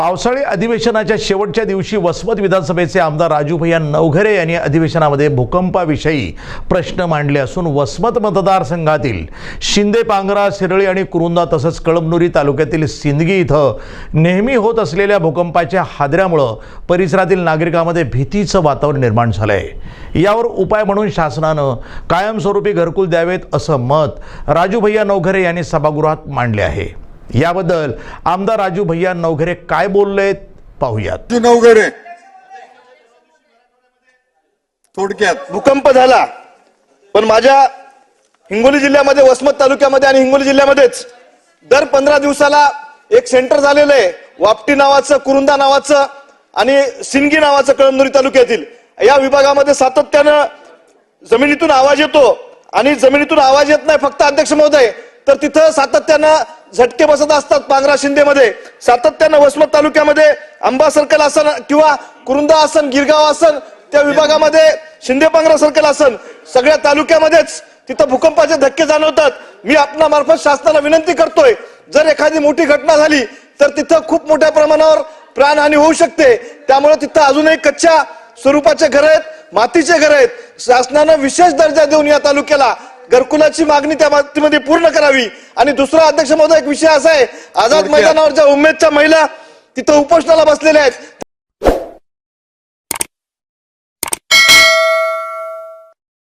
पावसाळी अधिवेशनाच्या शेवटच्या दिवशी वसमत विधानसभेचे आमदार राजू भैया नवघरे यांनी अधिवेशनामध्ये भूकंपाविषयी प्रश्न मांडले असून वसमत मतदारसंघातील शिंदे पांगरा शिरळी आणि कुरुंदा तसंच कळमनुरी तालुक्यातील सिंदगी इथं नेहमी होत असलेल्या भूकंपाच्या हादऱ्यामुळं परिसरातील नागरिकांमध्ये भीतीचं वातावरण निर्माण झालं आहे यावर उपाय म्हणून शासनानं कायमस्वरूपी घरकुल द्यावेत असं मत राजू भैया नवघरे यांनी सभागृहात मांडले आहे. याबद्दल आमदार राजू भैया नवघरे काय बोललेत पाहूयात. नवघरे. थोडक्यात भूकंप झाला. पण माझ्या हिंगोली जिल्ह्यामध्ये वसमत तालुक्यामध्ये आणि हिंगोली जिल्ह्यामध्येच दर पंधरा दिवसाला एक सेंटर झालेलं आहे. वापटी नावाचं कुरुंदा नावाचं आणि सिंगी नावाचं कळमनुरी तालुक्यातील. या विभागामध्ये सातत्यानं जमिनीतून आवाज येतो आणि जमिनीतून आवाज येत नाही. फक्त अध्यक्ष महोदय तर तिथं सातत्यानं झटके बसत असतात पांगरा शिंदेमध्ये. सातत्यानं वसमत तालुक्यामध्ये आंबा सर्कल असन किंवा कुरुंदा असन गिरगाव असन त्या विभागामध्ये शिंदे पांगरा सर्कल असन. सगळ्या तालुक्यामध्येच तिथं भूकंपाचे धक्के जाणवतात. मी आपल्या मार्फत शासनाला विनंती करतोय जर एखादी मोठी घटना झाली तर तिथं खूप मोठ्या प्रमाणावर प्राणहानी होऊ शकते. त्यामुळे तिथं अजूनही कच्च्या स्वरूपाचे घर आहेत मातीचे घर आहेत. शासनानं विशेष दर्जा देऊन या तालुक्याला घरकुलाची मागणी त्या बाबतीमध्ये पूर्ण करावी आणि दुसरा अध्यक्ष महोदय एक विषय असा आहे आझाद थोडक्यात. मैदानावर ज्या उमेदच्या महिला तिथं उपोषणाला बसलेल्या आहेत